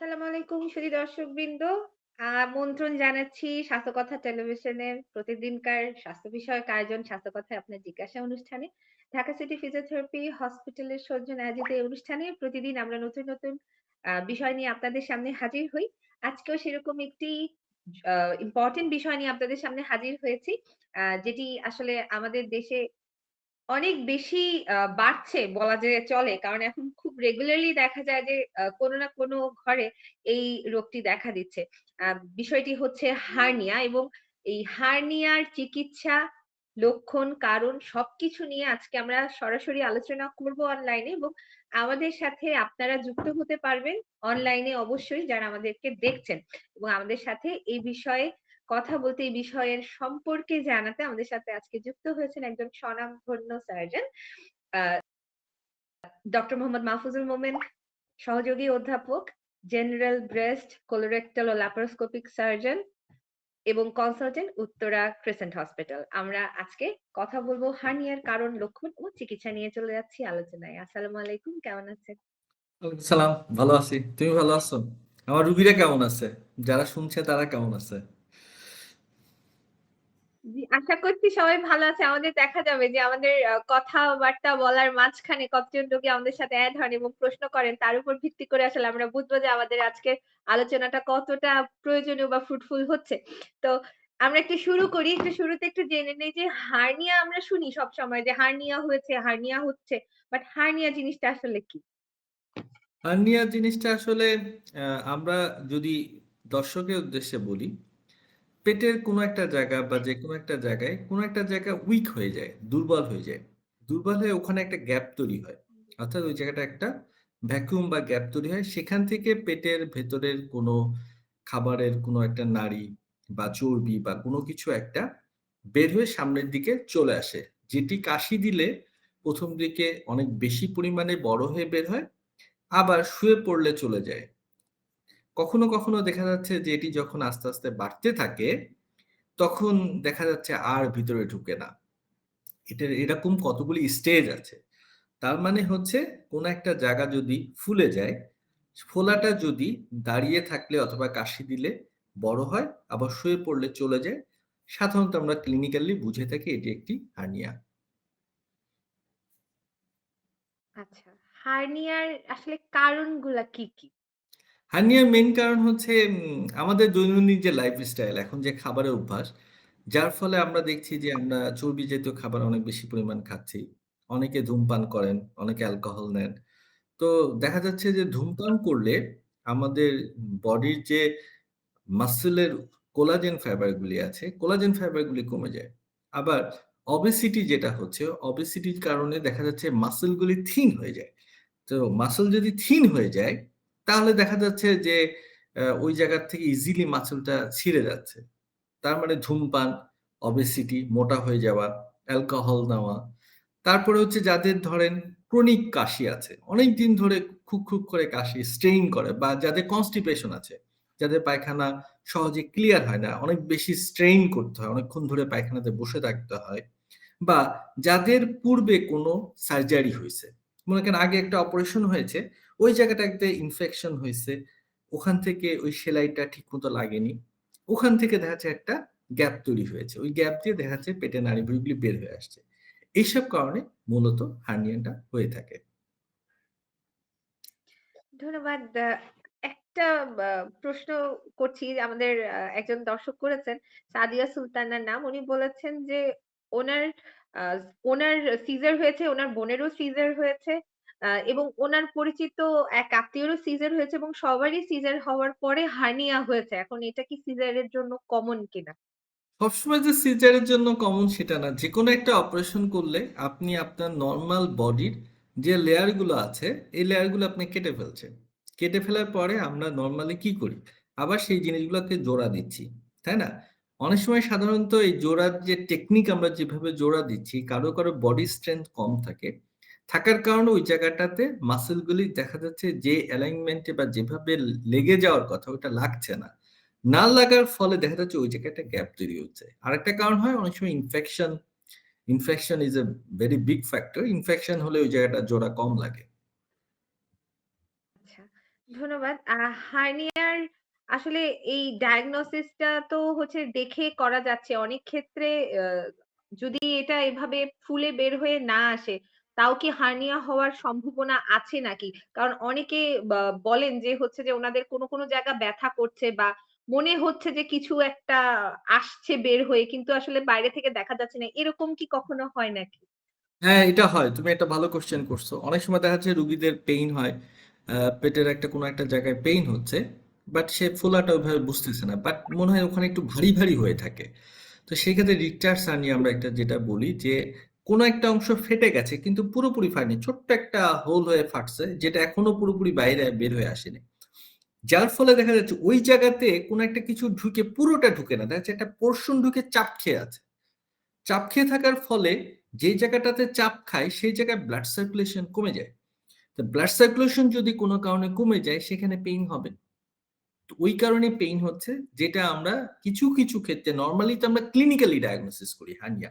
আসসালামু আলাইকুম সুধী দর্শকবৃন্দ। আমন্ত্রণ জানাচ্ছি স্বাস্থ্যকথা টেলিভিশনের প্রতিদিনকার স্বাস্থ্য বিষয়ক আয়োজন স্বাস্থ্যকথায় আপনার জিজ্ঞাসা অনুষ্ঠানে। ঢাকা সিটি ফিজিওথেরাপি হসপিটালের সৌজন্যে আয়োজিত এই অনুষ্ঠানে প্রতিদিন আমরা নতুন, নতুন বিষয় নিয়ে আপনাদের সামনে হাজির হই। আজকেও সেরকম একটি ইম্পোর্টেন্ট বিষয় নিয়ে আপনাদের সামনে হাজির হয়েছি। যেটি আসলে আমাদের দেশে অনেক বেশি বাড়ছে বলা যে চলে। কারণ এখন খুব রেগুলারলি দেখা যায় যে কোনো না কোনো ঘরে এই রোগটি দেখা দিচ্ছে। বিষয়টি হচ্ছে হার্নিয়া এবং এই হার্নিয়ার চিকিৎসা, লক্ষণ, কারণ সবকিছু নিয়ে আজকে আমরা সরাসরি আলোচনা করব অনলাইনে এবং আমাদের সাথে আপনারা যুক্ত হতে পারবেন অনলাইনে অবশ্যই যারা আমাদেরকে দেখছেন এবং আমাদের সাথে এই বিষয়ে কথা বলতে এই বিষয়ের সম্পর্কে জানাতে আমাদের সাথে আজকে যুক্ত হয়েছেন একজন স্বনামধন্য সার্জন ডক্টর মোহাম্মদ মাহফুজুল মোমেন সহযোগী অধ্যাপক, জেনারেল ব্রেস্ট, কোলোরেক্টাল ও ল্যাপারোস্কোপিক সার্জন এবং কনসালটেন্ট উত্তরা ক্রিসেন্ট হসপিটাল। আমরা আজকে কথা বলব হার্নিয়ার কারণ, লক্ষণ ও চিকিৎসা নিয়ে চলে যাচ্ছি আলোচনায়। আসসালামু আলাইকুম কেমন আছেন? সালাম। ভালো আছি। তুমি ভালো আছো? আমার রুগীরা কেমন আছে? যারা শুনছে তারা কেমন আছে? আশা করছি সবাই ভালো আছে। আমাদের দেখা যাবে যে আমাদের কথাবার্তা বলার মাঝখানে কতজন রোগী আমাদের সাথে এড হন এবং প্রশ্ন করেন তার উপর ভিত্তি করে আসলে আমরা বুঝব যে আমাদের আজকের আলোচনাটা কতটা প্রয়োজনীয় বা ফ্রুটফুল হচ্ছে। তো আমরা একটু শুরু করি। একটু শুরুতে একটু জেনে নেই যে হার্নিয়া আমরা শুনি সবসময় যে হার্নিয়া হয়েছে, হার্নিয়া হচ্ছে। বাট হার্নিয়া জিনিসটা আসলে কি? হার্নিয়া জিনিসটা আসলে আমরা যদি দর্শকের উদ্দেশ্যে বলি, পেটের কোনো একটা জায়গা বা যে কোনো একটা জায়গায় কোনো একটা জায়গা উইক হয়ে যায়, দুর্বল হয়ে যায়। দুর্বল হয়ে ওখানে একটা গ্যাপ তৈরি হয়। অর্থাৎ ওই জায়গাটা একটা ভ্যাকুয়াম বা গ্যাপ তৈরি হয়। সেখান থেকে পেটের ভেতরের কোনো খাবারের কোনো একটা নাড়ি বা চর্বি বা কোনো কিছু একটা বের হয়ে সামনের দিকে চলে আসে। যেটি কাশি দিলে প্রথম দিকে অনেক বেশি পরিমাণে বড় হয়ে বের হয়। আবার শুয়ে পড়লে চলে যায়। কখনো, কখনো দেখা যাচ্ছে যে এটি যখন আস্তে, আস্তে বাড়তে থাকে, তখন দেখা যাচ্ছে আর ভিতরে ঢুকে না। এটার এরকম কতগুলি স্টেজ আছে। তার মানে হচ্ছে কোন একটা জায়গা যদি ফুলে যায়, ফোলাটা যদি দাঁড়িয়ে থাকলে অথবা কাশি দিলে বড় হয়, আবার শুয়ে পড়লে চলে যায়। সাধারণত আমরা ক্লিনিক্যালি বুঝে থাকি এটি একটি হার্নিয়া। আচ্ছা, হার্নিয়ার আসলে কারণগুলা কি, কি? হার্নিয়ার মেইন কারণ হচ্ছে আমাদের দৈনন্দিন যে লাইফস্টাইল, এখন যে খাবারের অভ্যাস, যার ফলে আমরা দেখছি যে আমরা চর্বি জাতীয় খাবার অনেক বেশি পরিমাণ খাচ্ছি। অনেকে ধূমপান করেন, অনেকে অ্যালকোহল নেন। তো দেখা যাচ্ছে যে ধূমপান করলে আমাদের বডির যে মাসেলের কোলাজেন ফাইবারগুলি আছে, কোলাজেন ফাইবারগুলি কমে যায়। আবার ওবেসিটি যেটা হচ্ছে, ওবেসিটির কারণে দেখা যাচ্ছে মাসেলগুলি থিন হয়ে যায়। তো মাসেল যদি থিন হয়ে যায়, তাহলে দেখা যাচ্ছে যে ওই জায়গা থেকে ইজিলি মাসলটা ছিঁড়ে যাচ্ছে। তার মানে ধূমপান, ওবেসিটি, মোটা হয়ে যাওয়া, অ্যালকোহল নেওয়া। তারপরে হচ্ছে যাদের ধরেন ক্রনিক কাশি আছে, অনেকদিন ধরে খুব, খুব করে কাশি, স্ট্রেইন করে বা যাদের কনস্টিপেশন আছে, যাদের পায়খানা সহজে ক্লিয়ার হয় না, অনেক বেশি স্ট্রেইন করতে হয়, অনেকক্ষণ ধরে পায়খানাতে বসে থাকতে হয়। বা যাদের পূর্বে কোনো সার্জারি হয়েছে মনে করেন আগে একটা অপারেশন হয়েছে, ওই জায়গাটাতে ইনফেকশন হয়েছে ওখান থেকে ওই সেলাইটা ঠিক মতো লাগেনি। ওখান থেকে দেখা যাচ্ছে একটা গ্যাপ তৈরি হয়েছে। ওই গ্যাপ দিয়ে দেখা যাচ্ছে পেটের নাড়িভুড়িগুলি বের হয়ে আসছে। এইসব কারণে মূলত হার্নিয়াটা হয়ে থাকে। ধন্যবাদ। একটা প্রশ্ন করছি আমাদের একজন দর্শক করেছেন, সাদিয়া সুলতানার নাম। উনি বলেছেন যে ওনার ওনার সিজার হয়েছে, ওনার বোনেরও সিজার হয়েছে। এবং ওনার পরিচিত এক আত্মীয়েরও সিজার হয়েছে এবং সবারই সিজার হওয়ার পরে হার্নিয়া হয়েছে। এখন এটা কি সিজারের জন্য কমন কিনা? সবসময় যে সিজারের জন্য কমন সেটা না। যেকোনো একটা অপারেশন করলে আপনি আপনার নরমাল বডির যে লেয়ারগুলো আছে, এই লেয়ারগুলো আপনি কেটে ফেলছেন। কেটে ফেলার পরে আমরা নর্মালি কি করি? আবার সেই জিনিসগুলোকে জোড়া দিচ্ছি। তাই না? অনেক সময় সাধারণত এই জোড়ার যে টেকনিক আমরা যেভাবে জোড়া দিচ্ছি, কারও, কারও বডি স্ট্রেংথ কম থাকে। থাকার কারণে ওই জায়গাটাতে মাসল গুলি দেখা যাচ্ছে যে অ্যালাইনমেন্ট বা যেভাবে লেগে যাওয়ার কথা ওটা লাগছে না। না লাগার ফলে দেখা যাচ্ছে ওই জায়গায় একটা গ্যাপ তৈরি হচ্ছে। আরেকটা কারণ হয় অনেক সময় infection, infection is a very big factor. Infection হলে ওই জায়গাটা জোড়া কম লাগে। আচ্ছা। ধন্যবাদ। হার্নিয়ার আসলে এই ডায়াগনোসিসটা তো হচ্ছে দেখে করা যাচ্ছে। অনেক ক্ষেত্রে যদি এটা এভাবে ফুলে বের হয়ে না আসে, তাও কি হার্নিয়া হওয়ার সম্ভাবনা আছে নাকি? কারণ অনেকে বলেন যে হচ্ছে যে ওনাদের কোনো কোনো জায়গা ব্যথা করছে বা মনে হচ্ছে যে কিছু একটা আসছে বের হয়ে কিন্তু আসলে বাইরে থেকে দেখা যাচ্ছে না। এরকম কি কখনো হয় নাকি? হ্যাঁ, এটা হয়। তুমি একটা ভালো কোয়েশ্চেন করছ। অনেক সময় দেখা যাচ্ছে রুগীদের পেইন হয়। পেটের একটা কোনো একটা জায়গায় পেইন হচ্ছে। বাট সে ফোলাটা ওইভাবে বুঝতেছে না। বাট মনে হয় ওখানে একটু ভারী, ভারী হয়ে থাকে। তো সেই সেক্ষেত্রে রিচার্ডস হার্নিয়া আমরা একটা যেটা বলি যে কোনো একটা অংশ ফেটে গেছে কিন্তু পুরোপুরি ফাটেনি। ছোট্ট একটা হোল হয়ে ফাটছে যেটা এখনও পুরোপুরি বাইরে বের হয়ে আসেনি। যার ফলে দেখা যাচ্ছে ওই জায়গাতে কোনো একটা কিছু ঢুকে পুরোটা ঢুকে না। দেখা একটা পোরশন ঢুকে চাপ খেয়ে আছে। চাপ খেয়ে থাকার ফলে যে জায়গাটাতে চাপ খায় সেই জায়গায় ব্লাড সার্কুলেশন কমে যায়। তো ব্লাড সার্কুলেশন যদি কোনো কারণে কমে যায় সেখানে পেইন হবে। তো ওই কারণে পেইন হচ্ছে যেটা আমরা কিছু, কিছু ক্ষেত্রে নর্মালি তো আমরা ক্লিনিক্যালি ডায়াগনোসিস করি হার্নিয়া।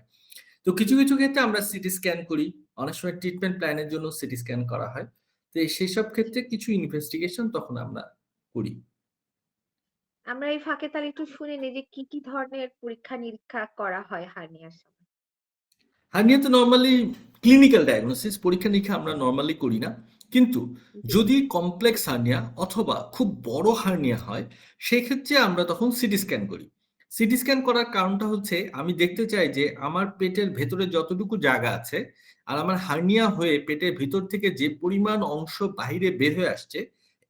তো কিছু, কিছু ক্ষেত্রে আমরা সিটি স্ক্যান করি। অনেক সময় ট্রিটমেন্ট প্ল্যান এর জন্য সিটি স্ক্যান করা হয়। তো সেসব ক্ষেত্রে কিছু ইনভেস্টিগেশন তখন আমরা করি। আমরা এই ফাঁকে তাহলে একটু শুনে নিই যে কি, কি ধরনের পরীক্ষা-নিরীক্ষা করা হয় হার্নিয়ার সময়? হার্নিয়া তো নরমালি ক্লিনিক্যাল ডায়াগনোসিস পরীক্ষা-নিরীক্ষা আমরা নরমালি করি না। কিন্তু যদি কমপ্লেক্স হার্নিয়া অথবা খুব বড় হার্নিয়া হয়, সেক্ষেত্রে আমরা তখন সিটি স্ক্যান করি। সিটি স্ক্যান করার কারণটা হচ্ছে আমি দেখতে চাই যে আমার পেটের ভেতরে যতটুকু জায়গা আছে আর আমার হার্নিয়া হয়ে পেটের ভিতর থেকে যে পরিমাণ অংশ বাহিরে বের হয়ে আসছে,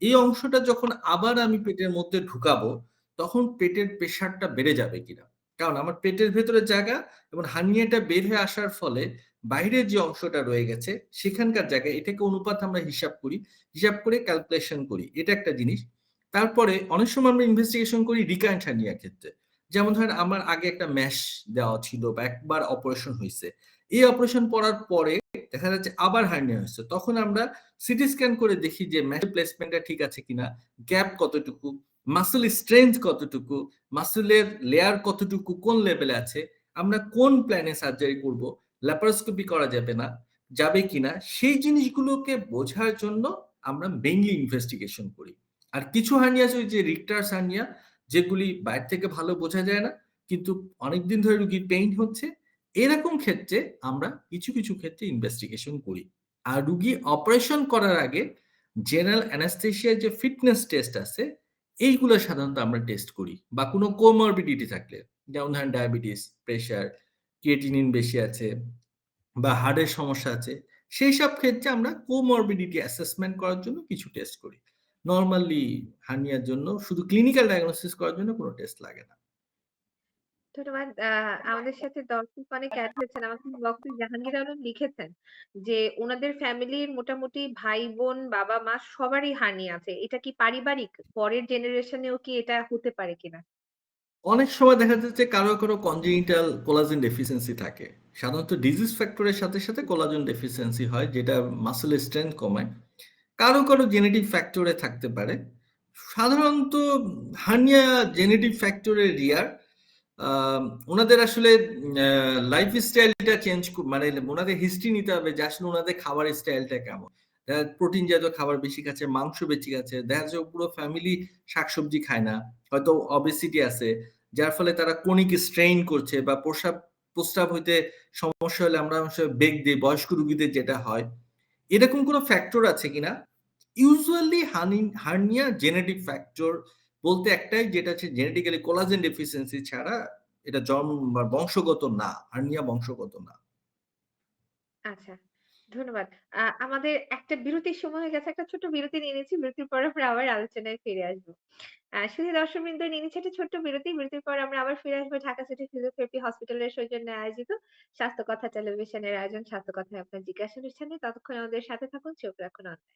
এই অংশটা যখন আবার আমি পেটের মধ্যে ঢুকাবো, তখন পেটের প্রেশারটা বেড়ে যাবে কিনা। কারণ আমার পেটের ভেতরে জায়গা এবং হার্নিয়াটা বের হয়ে আসার ফলে বাইরের যে অংশটা রয়ে গেছে সেখানকার জায়গায় এটাকে অনুপাত আমরা হিসাব করি। হিসাব করে ক্যালকুলেশন করি। এটা একটা জিনিস। তারপরে অনেক সময় আমরা ইনভেস্টিগেশন করি রিকারেন্ট হার্নিয়ার ক্ষেত্রে। যেমন ধরেন আমার আগে একটা ম্যাশ দেওয়া ছিল বা একবার অপারেশন হয়েছে এই অপারেশন করার পরে দেখা যাচ্ছে আবার হার্নিয়া হয়েছে তখন আমরা সিটি স্ক্যান করে দেখি যে মেশ প্লেসমেন্টটা ঠিক আছে কিনা, গ্যাপ কতটুকু, মাসল স্ট্রেংথ কতটুকু, মাসলের লেয়ার কতটুকু কোন লেভেলে আছে, আমরা কোন প্ল্যানে সার্জারি করব, ল্যাপারোস্কোপি করা যাবে না, যাবে কিনা সেই জিনিসগুলোকে বোঝার জন্য আমরা মেইনলি ইনভেস্টিগেশন করি। আর কিছু হার্নিয়া যে রিক্টার্স হার্নিয়া যেগুলি বাইরে থেকে ভালো বোঝা যায় না। কিন্তু অনেকদিন ধরে রুগীর পেইন হচ্ছে। এরকম ক্ষেত্রে আমরা কিছু, কিছু ক্ষেত্রে ইনভেস্টিগেশন করি। আর রুগী অপারেশন করার আগে জেনারেল অ্যানেসথেসিয়া যে ফিটনেস টেস্ট আছে এইগুলো সাধারণত আমরা টেস্ট করি বা কোনো কোমরবিডিটি থাকলে যেমন ধরেন ডায়াবেটিস, প্রেশার, ক্রিয়েটিনিন বেশি আছে বা হার্টের সমস্যা আছে। সেই সব ক্ষেত্রে আমরা কোমরবিডিটি অ্যাসেসমেন্ট করার জন্য কিছু টেস্ট করি। নরমালি হার্নিয়ার জন্য শুধু ক্লিনিক্যাল ডায়াগনোসিস করার জন্য কোনো টেস্ট লাগে না। ধন্যবাদ। আমাদের সাথে দর্শক অনেক এড হয়েছেন। আমাকে বক্সে জাহাঙ্গীর আলম লিখেছেন যে উনাদের ফ্যামিলির মোটামুটি ভাই-বোন, বাবা-মা সবারই হার্নিয়া আছে। এটা কি পারিবারিক? পরের জেনারেশন এও কি এটা হতে পারে কিনা? অনেক সময় দেখা যাচ্ছে কারও, কারও congenital collagen deficiency থাকে। সাধারণত ডিজিজ ফ্যাক্টরের সাথে, সাথে কোলাজেন ডেফিসিয়েন্সি হয় যেটা মাসেল স্ট্রেংথ কমায়। কারও, কারও জেনেটিক ফ্যাক্টরে থাকতে পারে। সাধারণত হার্নিয়া জেনেটিক ফ্যাক্টরে রিয়ার। আম উনাদের আসলে লাইফ স্টাইলটা চেঞ্জ মানে ওনাদের হিস্ট্রি নিতে হবে যে আসলে উনাদের খাবারের স্টাইলটা কেমন। প্রোটিন জাতীয় খাবার বেশি খাচ্ছে, মাংস বেশি খাচ্ছে। দেখা যাচ্ছে পুরো ফ্যামিলি শাকসবজি খায় না। হয়তো অবেসিটি আছে। যার ফলে তারা chronic স্ট্রেইন করছে বা প্রসাব প্রস্রাব হইতে সমস্যা হলে আমরা বেগ দেই বয়স্ক রুগীদের যেটা হয়। এরকম কোনো ফ্যাক্টর আছে কিনা? ইউজুয়ালি হার্নিয়া জেনেটিক ফ্যাক্টর বলতে একটাই যেটা হচ্ছে জেনেটিক্যালি কোলাজেন ডেফিসিয়েন্সি ছাড়া এটা জন্ম বংশগত না। হার্নিয়া বংশগত না। আচ্ছা, ধন্যবাদ। আমাদের একটা বিরতির সময় হয়ে গেছে। একটা ছোট্ট বিরতি নিয়ে নিচ্ছি। বিরতির পরে আমরা আবার আলোচনায় ফিরে আসব। শুধু দর্শকবৃন্দ নিয়ে নিচ্ছি একটা ছোট্ট বিরতি। বিরতির পরে আমরা আবার ফিরে আসব ঢাকা সিটি ফিজিওথেরাপি হসপিটালের সৌজন্যে আয়োজিত স্বাস্থ্য কথা টেলিভিশনের আয়োজন স্বাস্থ্য কথায় আপনার জিজ্ঞাসা অনুষ্ঠানে। ততক্ষণ আমাদের সাথে থাকুন, চোখ রাখুন অনলাইনে।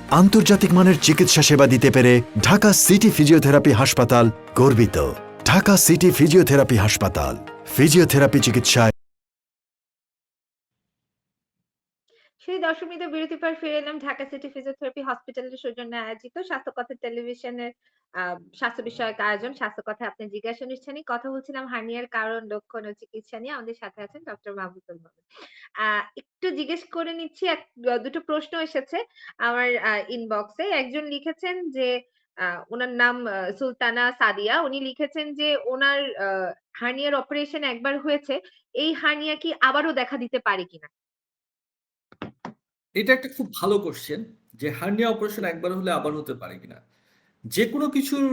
আন্তর্জাতিক মানের চিকিৎসা সেবা দিতে পেরে ঢাকা সিটি ফিজিওথেরাপি হাসপাতাল গর্বিত। ঢাকা সিটি ফিজিওথেরাপি হাসপাতাল। ফিজিওথেরাপি চিকিৎসায় সেই দশমীতে বিরতি পর ফিরে এলাম ঢাকা সিটি ফিজিওথেরাপি হসপিটালের সৌজন্যে আয়োজিত স্বাস্থ্য কথা টেলিভিশনের স্বাস্থ্য বিষয়ক আয়োজন। স্বাস্থ্য কথা আপনি জিজ্ঞাসা অনুষ্ঠানে কথা বলছিলাম হার্নিয়ার কারণ লক্ষণ ও চিকিৎসা নিয়ে। আমাদের সাথে আছেন ডক্টর মাহবুবুল মাহমুদ আহ, একটু জিজ্ঞেস করে নিচ্ছি এক দুটো প্রশ্ন এসেছে আমার ইনবক্সে একজন লিখেছেন যে ওনার নাম সুলতানা সাদিয়া। উনি লিখেছেন যে ওনার হার্নিয়ার অপারেশন একবার হয়েছে এই হার্নিয়া কি আবারও দেখা দিতে পারে কিনা? এটা একটা খুব ভালো কোশ্চেন যে হার্নিয়া অপারেশন একবার হলে আবার হতে পারে কিনা। যে কোনো কিছুর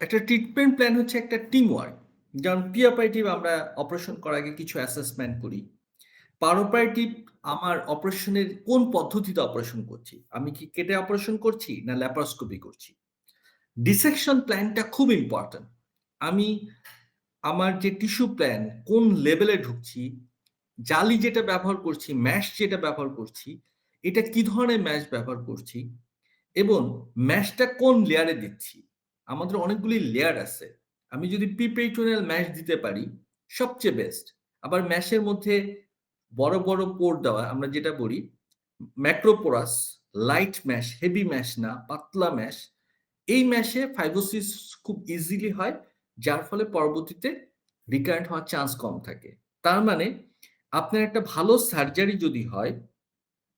একটা ট্রিটমেন্ট প্ল্যান হচ্ছে একটা টিম ওয়ার্ক যেমন পিওপারেটিভ আমরা অপারেশন করার আগে কিছু অ্যাসেসমেন্ট করি। পার অপারেটিভ আমার অপারেশনের কোন পদ্ধতিতে অপারেশন করছি? আমি কি কেটে অপারেশন করছি না ল্যাপারোস্কোপি করছি? ডিসেকশন প্ল্যানটা খুব ইম্পর্ট্যান্ট আমি আমার যে টিস্যু প্ল্যান কোন লেভেলে ঢুকছি জালি যেটা ব্যবহার করছি, ম্যাশ যেটা ব্যবহার করছি, এটা কি ধরনের ম্যাশ ব্যবহার করছি এবং ম্যাশটা কোন লেয়ারে দিচ্ছি? আমাদের অনেকগুলি লেয়ার আছে। আমি যদি পিপেটোনিয়াল ম্যাশ দিতে পারি, সবচেয়ে বেস্ট আবার ম্যাশের মধ্যে বড় বড় পোর দেওয়া, আমরা যেটা বলি macroporous light mesh heavy mesh না, পাতলা ম্যাশ, এই ম্যাশে ফাইব্রোসিস খুব ইজিলি হয়, যার ফলে পরবর্তীতে রিকারেন্ট হওয়ার চান্স কম থাকে। তার মানে আপনার একটা ভালো সার্জারি যদি হয়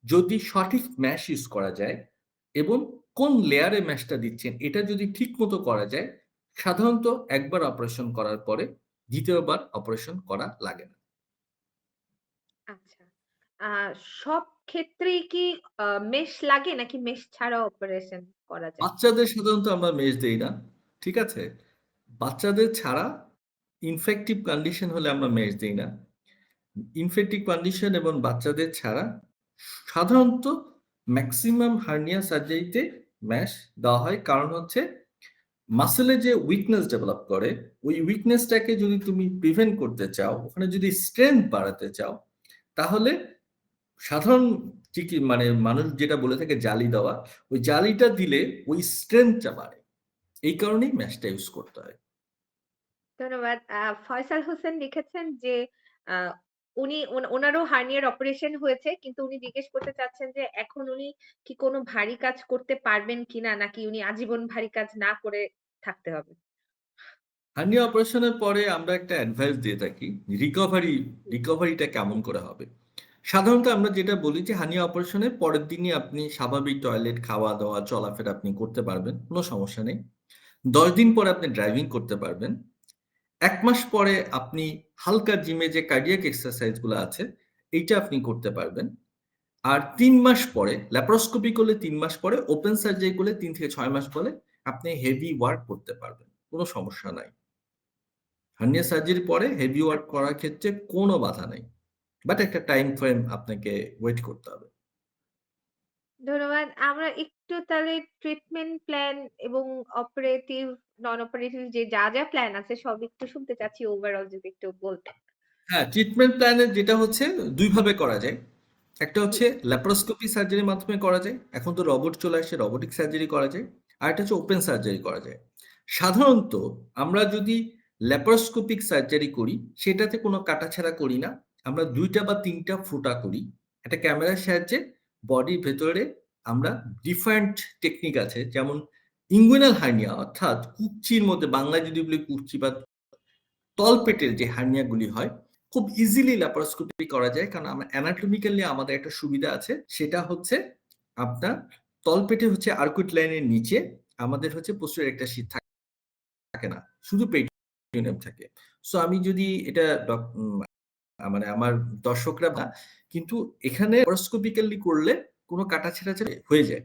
যদি সঠিক ম্যাশ ইউজ করা যায় এবং কোন লেয়ারে ম্যাশটা দিচ্ছেন এটা যদি ঠিক মতো করা যায় সাধারণত একবার অপারেশন করার পরে দ্বিতীয়বার অপারেশন করা লাগে না। আচ্ছা। সব ক্ষেত্রেই কি মেশ লাগে নাকি মেশ ছাড়া অপারেশন করা যায়? বাচ্চাদের সাধারণত আমরা মেশ দেই না ঠিক আছে? বাচ্চাদের ছাড়া ইনফেক্টিভ কন্ডিশন হলে আমরা মেশ দিই না। ইনফেক্টিভ কন্ডিশন এবং বাচ্চাদের ছাড়া সাধারণত ম্যাক্সিমাম হার্নিয়া সার্জারিতে ম্যাশ দেওয়া হয়। কারণ হচ্ছে মাসেলে যে উইকনেস ডেভেলপ করে, ওই উইকনেসটাকে যদি তুমি প্রিভেন্ট করতে চাও, ওখানে যদি স্ট্রেংথ বাড়াতে চাও, তাহলে সাধারণ মানে মানুষ যেটা বলে থাকে জালি দেওয়া, ওই জালিটা দিলে ওই স্ট্রেংথটা বাড়ে। এই কারণেই ম্যাশটা ইউজ করতে হয়। ধন্যবাদ। ফয়সাল হোসেন লিখেছেন যে উনি ওনারও হার্নিয়ার অপারেশন হয়েছে, কিন্তু উনি জিজ্ঞেস করতে চাচ্ছেন যে এখন উনি কি কোনো ভারী কাজ করতে পারবেন কিনা, নাকি উনি আজীবন ভারী কাজ না করে থাকতে হবে? হার্নিয়া অপারেশনের পরে আমরা একটা অ্যাডভাইস দিয়ে থাকি, রিকভারি, রিকভারিটা কেমন করে হবে? সাধারণত আমরা যেটা বলি যে হার্নিয়া অপারেশনের পরের দিনই আপনি স্বাভাবিক টয়লেট খাওয়া দাওয়া চলাফেরা আপনি করতে পারবেন, কোনো সমস্যা নেই। দশ দিন পরে আপনি ড্রাইভিং করতে পারবেন। এক মাস পরে আপনি হালকা জিমে যে কার্ডিয়াক এক্সারসাইজগুলো আছে, এইটা আপনি করতে পারবেন। আর তিন মাস পরে ল্যাপারোস্কোপি করলে তিন মাস পরে ওপেন সার্জারি করলে তিন থেকে ছয় মাস পরে আপনি হেভি ওয়ার্ক করতে পারবেন, কোনো সমস্যা নাই। হার্নিয়া সার্জারির পরে হেভি ওয়ার্ক করার ক্ষেত্রে কোনো বাধা নেই। বাট একটা টাইম ফ্রেম আপনাকে ওয়েট করতে হবে। ধন্যবাদ আমরা একটু তাহলে ট্রিটমেন্ট প্ল্যান এবং অপারেটিভ নন অপারেটিভ যে যা যা প্ল্যান আছে সব একটু শুনতে চাচ্ছি ওভারঅল যদি একটু বলতেন হ্যাঁ ট্রিটমেন্ট প্ল্যানের যেটা হচ্ছে দুইভাবে করা যায়। একটা হচ্ছে ল্যাপারোস্কোপি সার্জারির মাধ্যমে করা যায় এখন তো রোবট চলে আসছে রোবোটিক সার্জারি করা যায় আর একটা হচ্ছে ওপেন সার্জারি করা যায়। সাধারণত আমরা যদি ল্যাপারোস্কোপিক সার্জারি করি সেটাতে কোনো কাটাছেড়া করি না আমরা দুইটা বা তিনটা ফুটা করি। একটা ক্যামেরার সাহায্যে বডির ভেতরে আমরা ডিফারেন্ট টেকনিক আছে, যেমন ইঙ্গুইনাল হার্নিয়া অর্থাৎ কুচ্চির মধ্যে, বাংলায় যদি বলি কুচ্চি বা তলপেটের যে হার্নিয়াগুলি হয়, খুব ইজিলি ল্যাপারোস্কোপি করা যায়। কারণ আমরা অ্যানাটমিক্যালি আমাদের একটা সুবিধা আছে, সেটা হচ্ছে আপনার তলপেটে হচ্ছে আর্কুইট লাইনের নিচে আমাদের হচ্ছে প্রচুর একটা শীত থাকে না। শুধু পেটিনিয়াম থাকে। সো আমি যদি এটা মানে আমার দর্শকরা কিন্তু এখানে ল্যাপারোস্কোপিক্যালি করলে কোনো কাটা কাটাছেড়া হয়ে যায়।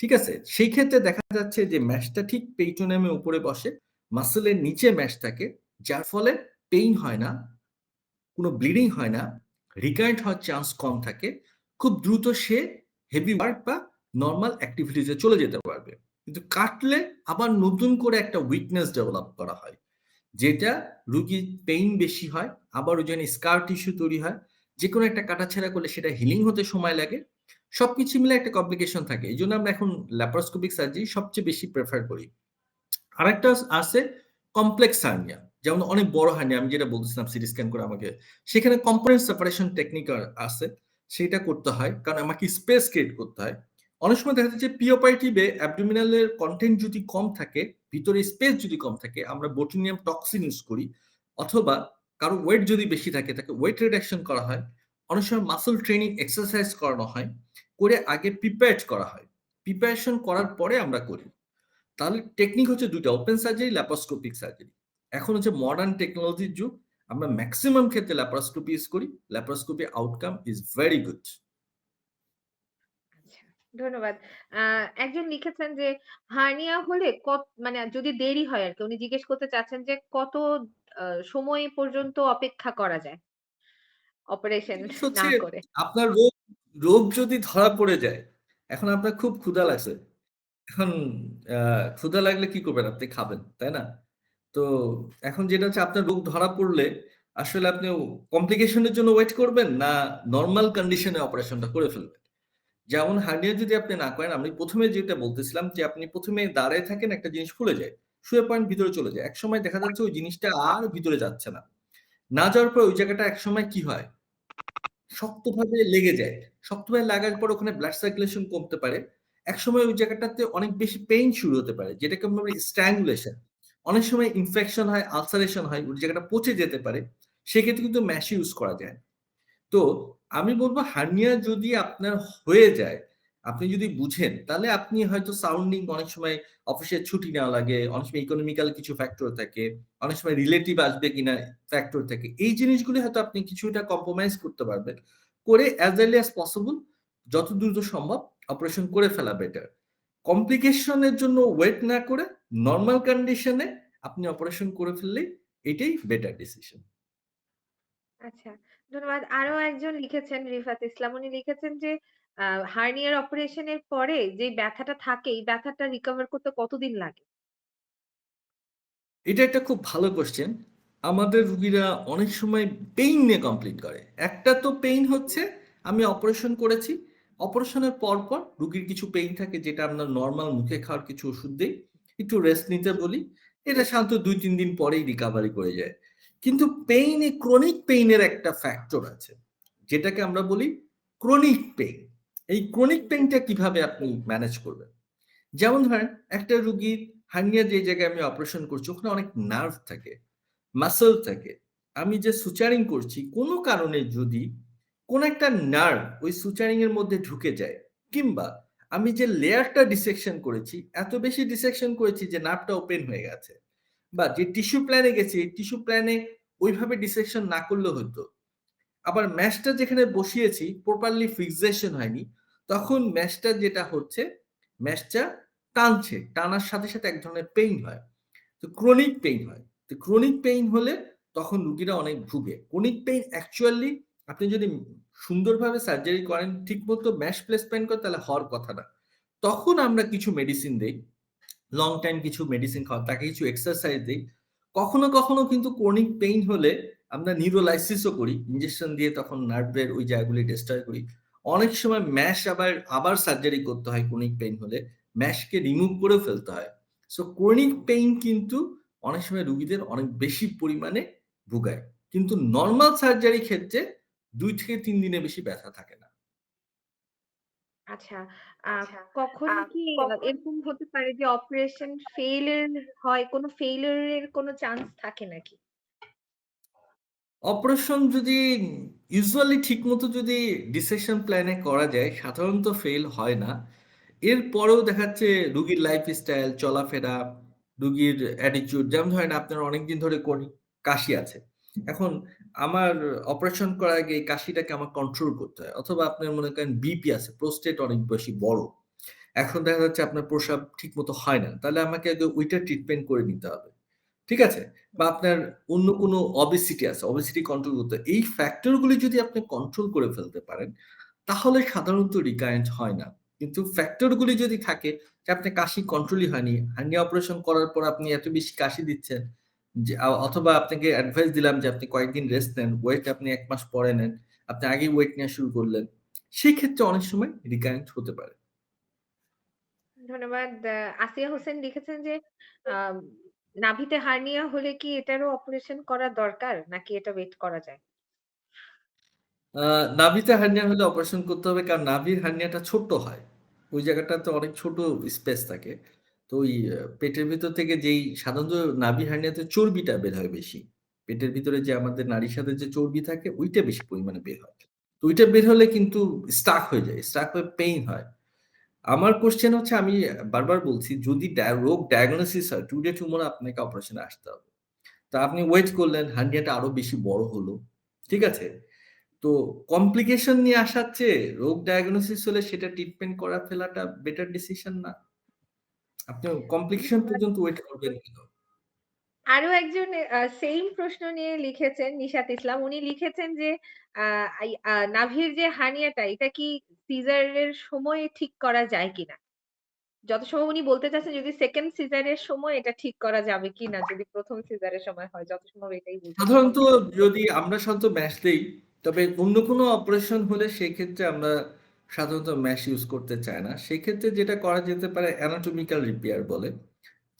ঠিক আছে? সেই ক্ষেত্রে দেখা যাচ্ছে যে ম্যাশটা ঠিক পেইটোনিয়ামের উপরে বসে, মাসেলের নিচে ম্যাশ থাকে, যার ফলে পেইন হয় না, কোনো ব্লিডিং হয় না রিকারেন্ট হওয়ার চান্স কম থাকে, খুব দ্রুত সে হেভি ওয়ার্ক বা নর্মাল অ্যাক্টিভিটিসে চলে যেতে পারবে। কিন্তু কাটলে আবার নতুন করে একটা উইকনেস ডেভেলপ করা হয়, যেটা রুগীর পেইন বেশি হয়, আবার ওই জন্য স্কার টিস্যু তৈরি হয় যে কোনো একটা কাটাছেড়া করলে সেটা হিলিং হতে সময় লাগে। সবকিছু মিলে একটা কমপ্লিকেশন থাকে। এই জন্য আমরা এখন ল্যাপারোস্কোপিক সার্জারি সবচেয়ে বেশি প্রেফার করি। আরেকটা আছে কমপ্লেক্স হার্নিয়া যেমন অনেক বড় হার্নিয়া আমি যেটা বলতেছিলাম সিটি স্ক্যান করে আমাকে। সেখানে কম্পোনেন্ট সেপারেশন টেকনিক আছে, সেটা করতে হয়। কারণ আমাকে স্পেস ক্রিয়েট করতে হয়। অনেক সময় দেখা যাচ্ছে পিওপাইটিভে অ্যাবডোমিনালের কন্টেন্ট যদি কম থাকে, ভিতরে স্পেস যদি কম থাকে, আমরা বোটিনিয়াম টক্সিন ইউজ করি, অথবা কারও ওয়েট যদি বেশি থাকে, তাকে ওয়েট রিডাকশন করা হয়। অনেক সময় মাসল ট্রেনিং এক্সারসাইজ করানো হয়, করে আগে প্রিপেয়ার করা হয়। প্রিপারেশন করার পরে আমরা করি। তাহলে টেকনিক হচ্ছে দুটো ওপেন সার্জারি ল্যাপারোস্কোপিক সার্জারি এখন হচ্ছে মডার্ন টেকনোলজির যুগ, আমরা ম্যাক্সিমাম ক্ষেত্রে ল্যাপারোস্কোপি ইউজ করি laparoscopy outcome is very good ধন্যবাদ। একজন লিখেছেন যে, হার্নিয়া হলে কত মানে যদি দেরি হয় আর কি, উনি জিজ্ঞেস করতে চাচ্ছেন যে কত সময় পর্যন্ত অপেক্ষা করা যায়? অপারেশন না করে? আপনার রোগ রোগ যদি ধরা পড়ে যায়, এখন আপনার খুব ক্ষুধা লাগছে। এখন ক্ষুধা লাগলে কি করবেন? আপনি খাবেন, তাই না? তো এখন যেটা হচ্ছে আপনার রোগ ধরা পড়লে আসলে আপনি কমপ্লিকেশনের জন্য ওয়েট করবেন না নর্মাল কন্ডিশনে অপারেশনটা করে ফেলবেন। যেমন হার্নিয়া যদি আপনি না করেন আমি প্রথমে যেটা বলতেছিলাম যে আপনি প্রথমে দাঁড়ায় থাকেন একটা জিনিস খুলে যায়। শুয়ে পয়েন্ট ভিতরে চলে যায়। একসময় দেখা যাচ্ছে ওই জিনিসটা আর ভিতরে যাচ্ছে না। না যাওয়ার পর ওই জায়গাটা একসময় কি হয়? শক্তভাবে লেগে যায়। শক্তভাবে লাগার পর ওখানে ব্লাড সার্কুলেশন কমতে পারে। একসময় ওই জায়গাটাতে অনেক বেশি পেইন শুরু হতে পারে। যেটাকে আমরা বলি স্ট্র্যাঙ্গুলেশন। অনেক সময় ইনফেকশন হয়, আলসারেশন হয়, ওই জায়গাটা পচে যেতে পারে। সেক্ষেত্রে কিন্তু ম্যাশ ইউজ করা যায়। তো আমি বলব হার্নিয়া যদি আপনার হয়ে যায়, আপনি যদি বুঝেন তাহলে আপনি হয়তো সাউন্ডিং অনেক সময় অফিসের ছুটি নেওয়া লাগে, অনেক সময় ইকোনমিক্যাল কিছু ফ্যাক্টর থাকে, অনেক সময় রিলেটিভ আসবে কিনা ফ্যাক্টর থাকে। এই জিনিসগুলি হয়তো আপনি কিছুটা কম্প্রোমাইজ করতে পারবেন। করে অ্যাজ আর্লি অ্যাজ পসিবল যত দ্রুত সম্ভব অপারেশন করে ফেলা বেটার। কমপ্লিকেশন এর জন্য ওয়েট না করে নর্মাল কন্ডিশনে আপনি অপারেশন করে ফেললেই এটাই বেটার ডিসিশন। আচ্ছা, ধন্যবাদ। আরও একজন লিখেছেন রিফাত ইসলাম। উনি লিখেছেন যে হার্নিয়ার অপারেশন এর পরে যে ব্যথাটা থাকে, এই ব্যথাটা রিকভার করতে কতদিন লাগে? এটা একটা খুব ভালো কোয়েশ্চেন। আমাদের রুগীরা অনেক সময় পেইন নিয়ে কমপ্লেইন করে। একটা তো পেইন হচ্ছে, আমি অপারেশন করেছি। অপারেশনের পরপর রুগীর কিছু পেইন থাকে যেটা আমরা নর্মাল মুখে খাওয়ার কিছু ওষুধ দিই, একটু রেস্ট নিতে বলি। এটা সাধারণত ২-৩ দিন পরেই রিকভারি করে যায়। কিন্তু পেইন ক্রনিক পেইন এর একটা ফ্যাক্টর আছে। যেটাকে আমরা বলি ক্রনিক পেইন। এই ক্রনিক পেনটা কীভাবে আপনি ম্যানেজ করবেন? যেমন ধরেন একটা রুগীর হার্নিয়া যে জায়গায় আমি অপারেশন করছি ওখানে অনেক নার্ভ থাকে, মাসল থাকে। আমি যে সুচারিং করছি কোনো কারণে যদি কোন একটা নার্ভ ওই সুচারিং এর মধ্যে ঢুকে যায় কিংবা আমি যে লেয়ারটা ডিসেকশন করেছি এত বেশি ডিসেকশন করেছি যে নার্ভটা ওপেন হয়ে গেছে। বা যে টিস্যু প্ল্যানে গেছি এই টিস্যু প্ল্যানে ওইভাবে ডিসেকশন না করলেও হতো। আবার ম্যাশটা যেখানে বসিয়েছি প্রপারলি ফিক্সেশন হয়নি। তখন ম্যাশটা যেটা হচ্ছে ম্যাশটা টানছে। টানার সাথে, সাথে এক ধরনের পেইন হয়। তো ক্রনিক পেইন হয়। তো ক্রনিক পেইন হলে তখন রুগীরা অনেক ভুগে। ক্রনিক পেইন অ্যাকচুয়ালি আপনি যদি সুন্দরভাবে সার্জারি করেন, ঠিকমতো ম্যাশ প্লেসমেন্ট করেন তাহলে হওয়ার কথা না। তখন আমরা কিছু মেডিসিন দেই। লং টাইম কিছু মেডিসিন খাওয়ান, তাকে কিছু এক্সারসাইজ দেই। কখনো, কখনো কিন্তু ক্রনিক পেইন হলে আমরা নিউরোলাইসিসও করি। ইঞ্জেকশন দিয়ে তখন নার্ভের ওই জায়গাগুলি ডেস্ট্রয় করি। অনেক সময় ম্যাশ আবার, আবার সার্জারি করতে হয় ক্রনিক পেইন হলে। ম্যাশকে রিমুভ করে ফেলতে হয়। সো ক্রনিক পেইন কিন্তু অনেক সময় রুগীদের অনেক বেশি পরিমাণে ভুগায়। কিন্তু নর্মাল সার্জারি ক্ষেত্রে দুই থেকে তিন দিনে বেশি ব্যথা থাকে না। আচ্ছা, আ কখনো কি এরকম হতে পারে যে অপারেশন ফেইলিউর হয়, কোনো এর কোনো চান্স থাকে নাকি? অপারেশন যদি ইউজুয়ালি ঠিকমতো যদি ডিসেকশন প্ল্যানে করা যায় সাধারণত ফেল হয় না। এরপরেও দেখা যাচ্ছে রুগীর লাইফস্টাইল, চলাফেরা, রুগীর অ্যাটিটিউড যেমন ধরেন আপনার অনেকদিন ধরে কাশি আছে। এখন আমার অপারেশন করার আগে এই কাশিটাকে আমার কন্ট্রোল করতে হয়। অথবা আপনার মনে করেন বিপি আছে, প্রোস্টেট অনেক বেশি বড়। এখন দেখা যাচ্ছে আপনার প্রসাব ঠিক মতো হয় না। তাহলে আমাকে আগে ওইটা ট্রিটমেন্ট করে নিতে হবে। ঠিক আছে? বা আপনার অন্য কোনো obesity আছে, obesity কন্ট্রোল করতে এই ফ্যাক্টর গুলি যদি আপনি কন্ট্রোল করে ফেলতে পারেন, তাহলে সাধারণত রিকারেন্ট হয় না। কিন্তু ফ্যাক্টর গুলি যদি থাকে যে আপনার কাশি কন্ট্রোলই হয়নি, হার্নিয়া অপারেশন করার পর আপনি এত বেশি কাশি দিচ্ছেন যে অথবা আপনাকে অ্যাডভাইস দিলাম যে আপনি কয়েকদিন রেস্ট নেন, ওয়েট আপনি এক মাস পরে নেন। আপনি আগেই ওয়েট নেওয়া শুরু করলেন। সেই ক্ষেত্রে অনেক সময় রিকারেন্ট হতে পারে। ধন্যবাদ। আসিয়া হোসেন লিখেছেন যে নাভিতে হার্নিয়া হলে কি এটারও অপারেশন করা দরকার নাকি এটা ওয়েট করা যায়? নাভিতে হার্নিয়া হলে অপারেশন করতে হবে, কারণ নাভির হার্নিয়াটা ছোট হয়। ওই জায়গাটাতে অনেক ছোট স্পেস থাকে। তো ওই পেটের ভিতর থেকে যেই সাধারণত নাভি হার্নিয়াতে চর্বিটা বের হয় বেশি। পেটের ভিতরে যে আমাদের নারীর সাথে যে চর্বি থাকে, ওইটা বেশি পরিমাণে বের হয়। তো ওইটা বের হলে কিন্তু স্টাক হয়ে যায়। স্টাক হয়ে পেইন হয়। আমার কোশ্চেন হচ্ছে আমি বারবার বলছি যদি রোগ ডায়াগনোসিস হয় টু টুডে টুমোর আপনাকে অপারেশনে আসতে হবে। তা আপনি ওয়েট করলেন, হান্ডিয়াটা আরও বেশি বড় হলো। ঠিক আছে? তো কমপ্লিকেশন নিয়ে আসার চেয়ে রোগ ডায়াগনোসিস হলে সেটা ট্রিটমেন্ট করা ফেলাটা বেটার ডিসিশন না? আপনি কমপ্লিকেশন পর্যন্ত ওয়েট করবেন কেন? আরও একজন আ সেইম প্রশ্ন নিয়ে লিখেছেন নিশাত ইসলাম। উনি লিখেছেন যে নাভির যে হানিয়াটা এটা কি সিজার এর সময় ঠিক করা যায় কিনা? যত সময় উনি বলতে চাচ্ছেন যদি সেকেন্ড সিজার এর সময় এটা ঠিক করা যাবে কিনা যদি প্রথম সিজারের সময় হয় যত সম্ভব এটাই সাধারণত যদি আমরা সাধারণত ম্যাশ দেই, তবে অন্য কোনো অপারেশন হলে সেক্ষেত্রে আমরা সাধারণত ম্যাশ ইউজ করতে চাই না। সেক্ষেত্রে যেটা করা যেতে পারে অ্যানাটমিক্যাল রিপেয়ার বলে।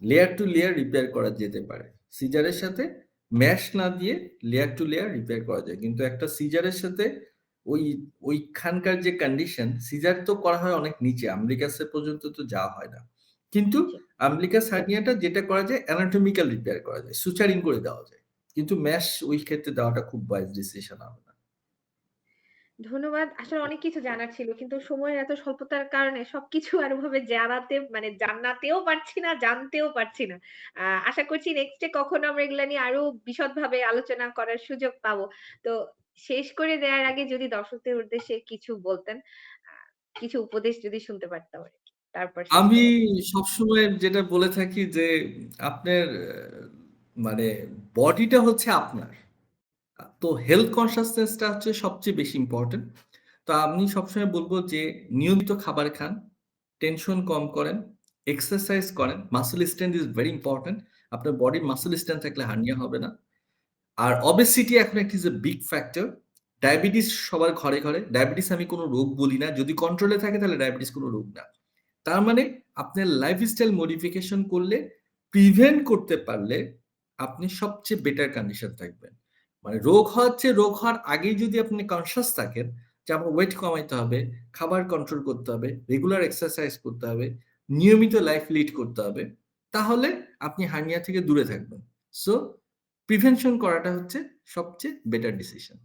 লেয়ার টু লেয়ার রিপেয়ার করা যেতে পারে। সিজারের সাথে ম্যাশ না দিয়ে লেয়ার টু লেয়ার রিপেয়ার করা যায়। কিন্তু একটা সিজারের সাথে ওই ওইখানকার যে কন্ডিশন সিজার তো করা হয় অনেক নিচে। আম্বলিকাসের পর্যন্ত তো যাওয়া হয় না। কিন্তু। আম্বলিকাস হার্নিয়াটা যেটা করা যায় অ্যানাটমিক্যাল রিপেয়ার করা যায়। সুচারিং করে দেওয়া যায়। কিন্তু ম্যাশ ওই ক্ষেত্রে দেওয়াটা খুব ওয়াইজ ডিসিশন হবে না। ধন্যবাদ। আসলে অনেক কিছু জানার ছিল। কিন্তু সময়ের এত স্বল্পতার কারণে সবকিছু আর ওভাবে জানাতে মানে জানাতেও পারছি না, জানতেও পারছি না। আশা করছি নেক্সট কখনো আমরা এগুলা নিয়ে আরও বিশদভাবে আলোচনা করার সুযোগ পাবো। তো শেষ করে দেওয়ার আগে যদি দর্শকদের উদ্দেশ্যে কিছু বলতেন, কিছু উপদেশ যদি শুনতে পারতাম আরকি। তারপর আমি সবসময় যেটা বলে থাকি যে আপনার মানে বডিটা হচ্ছে আপনার। তো হেলথ কনসিয়াসনেস টা হচ্ছে সবচেয়ে বেশি ইম্পোর্টেন্ট। তো আমি সবসময় বলব যে নিয়মিত খাবার খান, টেনশন কম করেন, এক্সারসাইজ করেন। Muscle strength is very important. আপনার বডির মাসল স্ট্রেংথ থাকলে হার্নিয়া হবে না। আর অবেসিটি এখন একটি is a big factor. Diabetes সবার ঘরে, ঘরে। ডায়াবেটিস আমি কোনো রোগ বলি না। যদি কন্ট্রোলে থাকে তাহলে ডায়াবেটিস কোনো রোগ না। তার মানে আপনার লাইফস্টাইল মডিফিকেশন করলে প্রিভেন্ট করতে পারলে আপনি সবচেয়ে বেটার কন্ডিশন থাকবেন। মানে রোগ চেয়ে রোগ হওয়ার আগেই যদি আপনি কনসিয়াস থাকেন যে আমার ওয়েট কমাইতে হবে, খাবার কন্ট্রোল করতে হবে, রেগুলার এক্সারসাইজ করতে হবে, নিয়মিত লাইফ লিড করতে হবে। তাহলে আপনি হার্নিয়া থেকে দূরে থাকবেন। সো প্রিভেনশন করাটা হচ্ছে সবচেয়ে বেটার ডিসিশন।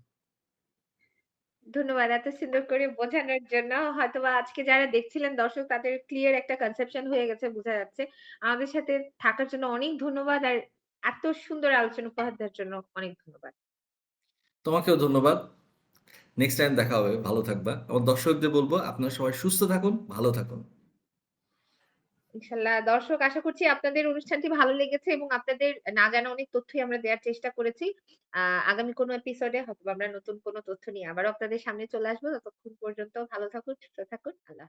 ধন্যবাদ এত সুন্দর করে বোঝানোর জন্য। হয়তোবা আজকে যারা দেখছিলেন দর্শক তাদের ক্লিয়ার একটা কনসেপশন হয়ে গেছে বোঝা যাচ্ছে। আমাদের সাথে থাকার জন্য অনেক ধন্যবাদ। আর এত সুন্দর আলোচনা উপহার দেওয়ার জন্য অনেক ধন্যবাদ। তোমাকেও ধন্যবাদ। নেক্সট টাইম দেখা হবে। ভালো থাকবা। আমার দর্শকদের বলব আপনারা সবাই সুস্থ থাকুন, ভালো থাকুন। ইনশাআল্লাহ দর্শক আশা করছি আপনাদের অনুষ্ঠানটি ভালো লেগেছে এবং আপনাদের না জানা অনেক তথ্যই আমরা দেওয়ার চেষ্টা করেছি। আগামী কোনো এপিসোডে হয়তোবা আমরা নতুন কোনো তথ্য নিয়ে আবারও আপনাদের সামনে চলে আসব। ততক্ষণ পর্যন্ত ভালো থাকুন, সুস্থ থাকুন। আল্লাহ